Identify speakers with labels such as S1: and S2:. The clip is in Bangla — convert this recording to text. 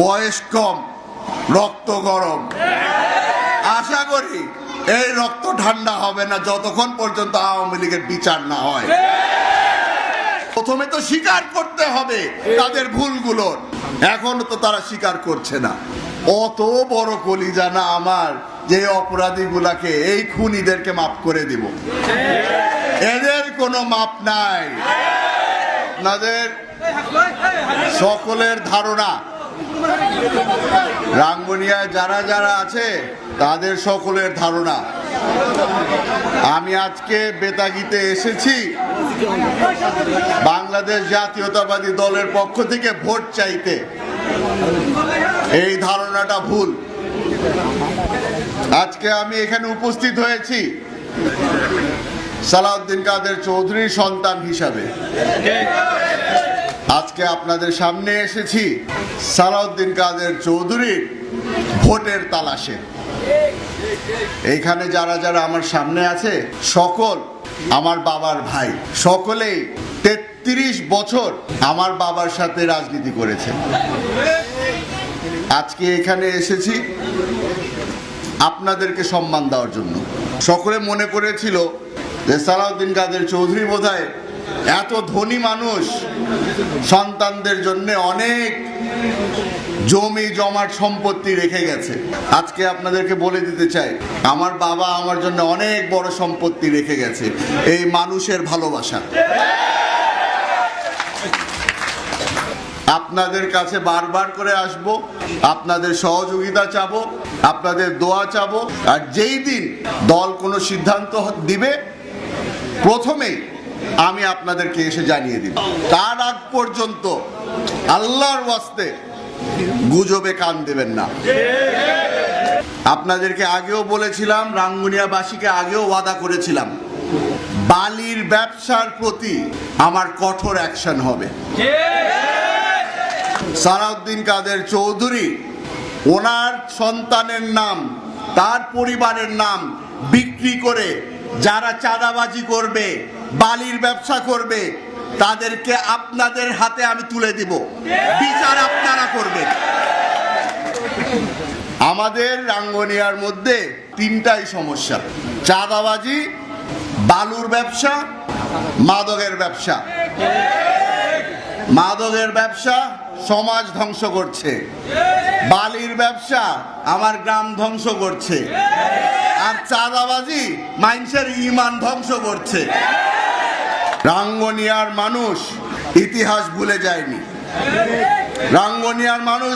S1: বয়স কম, রক্ত গরম। আশা করি এই রক্ত ঠান্ডা হবে না যতক্ষণ পর্যন্ত আওয়ামী লীগের বিচার না হয়। প্রথমে তো স্বীকার করতে হবে তাদের ভুলগুলোর। এখনও তো তারা স্বীকার করছে না। অত বড় কলিজা না আমার যে অপরাধীগুলাকে এই খুনিদেরকে মাফ করে দিব। এদের কোনো মাপ নাই। সকলের ধারণা রাঙ্গুনিয়ায় যারা যারা আছে, তাদের সকলের ধারণা। আমি আজকে বেতাগিতে এসেছি। বাংলাদেশ জাতীয়তাবাদী দলের পক্ষ থেকে ভোট চাইতে। এই ধারণাটা ভুল। আজকে আমি এখানে উপস্থিত হয়েছি সালাউদ্দিন কাদের চৌধুরীর সন্তান হিসাবে। আজকে আপনাদের সামনে এসেছি সালাউদ্দিন কাদের চৌধুরীর ভোটের তালাশে। এইখানে যারা যারা আমার সামনে আছে, সকল আমার বাবার ভাই, সকলেই তেত্রিশ বছর আমার বাবার সাথে রাজনীতি করেছে। আজকে এখানে এসেছি আপনাদেরকে সম্মান দেওয়ার জন্য। সকলে মনে করেছিল যে সালাউদ্দিন কাদের চৌধুরী বোধহয় এত ধনী মানুষ সন্তানদের জন্য অনেক জমি জমাট সম্পত্তি রেখে গেছে। আজকে আপনাদেরকে বলে দিতে চাই, আমার বাবা আমার জন্য অনেক বড় সম্পত্তি রেখে গেছে। এই মানুষের ভালোবাসা। আপনাদের কাছে বারবার করে আসব, আপনাদের সহযোগিতা চাবো, আপনাদের দোয়া চাবো, আর যেই দিন দল কোনো সিদ্ধান্ত দিবে, প্রথমেই আমি আপনাদেরকে এসে জানিয়ে দিব। তার আগ পর্যন্ত আল্লাহর ওয়াস্তে গুজবে কান দেবেন না। আপনাদেরকে আগেও বলেছিলাম, রাঙ্গুনিয়াবাসীকে আগেও ওয়াদা করেছিলাম, বালির ব্যবসার প্রতি আমার কঠোর অ্যাকশন হবে। সালাউদ্দিন কাদের চৌধুরী, ওনার সন্তানের নাম, তার পরিবারের নাম বিক্রি করে যারা চাঁদাবাজি করবে বালির ব্যবসা করবে, তাদেরকে আপনাদের হাতে আমি তুলে দিব। বিচার আপনারা করবেন। আমাদের রাঙ্গনিয়ার মধ্যে তিনটাই সমস্যা। চাঁদাবাজি, বালুর ব্যবসা, মাদকের ব্যবসা। মাদকের ব্যবসা সমাজ ধ্বংস করছে। বালির ব্যবসা আমার গ্রাম ধ্বংস করছে। আর চাঁদাবাজি মানুষের ইমান ধ্বংস করছে। রাঙ্গনিয়ার মানুষ ইতিহাস ভুলে যায়নি। রাঙ্গনিয়ার মানুষ